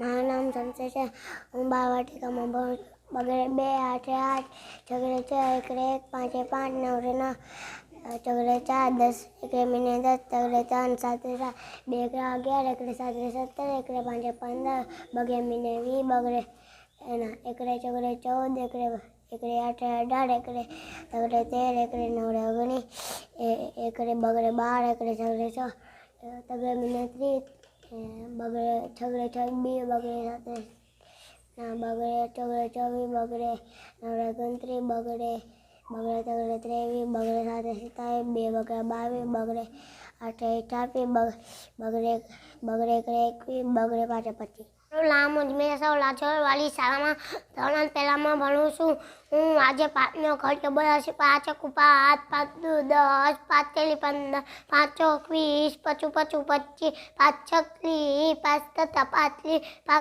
મારું નામ સંસે છે હું બાળવાટિકામાં બગડે બે આઠે આઠ છગડે છ એકડે એક પાંચે પાંચ નવરે નવ ચગડે ચાર દસ એકડે મહિને દસ તગડે ત્રણ સાતે સાત બે એકડે અગિયાર એકડે સાતે સત્તર એકડે પાંચે પંદર બગડે મહિને વીસ બગડે એના એકડે ચગડે ચૌદ એકડે એકડે આઠે અઢાર એકડે તગડે તેર એકડે નવડે ઓગણીસ એકડે બગડે બાર એકડે છગડે છ તગડે મહિને ત્રીસ બગડે છગડે છવ્વીસ બગડે સાથે બગડે ચગડે ચોવીસ બગડે નવડે ગણતરી, બગડે બગડે તગડે ત્રેવી, બગડે સાથે સિતાવી બે બગડે, બાવી, બગડે, આઠે અઠાવીસ બગડે બગડે એકડે એકવી, બગડે પાંચે પચીસ મારું નામ અજમેર સૌ લાછોરવાળી શાળામાં ધોરણ પહેલામાં ભણું છું. હું આજે પાંચનો ખર્ચ બોલાવશે પાંચ કુપા આઠ પાંચ દસ, પાંચ પંદર, પાંચ વીસ, પચું પચું પચીસ, પાંચ છકલી પાંચ તથા પાંચલી પાંચ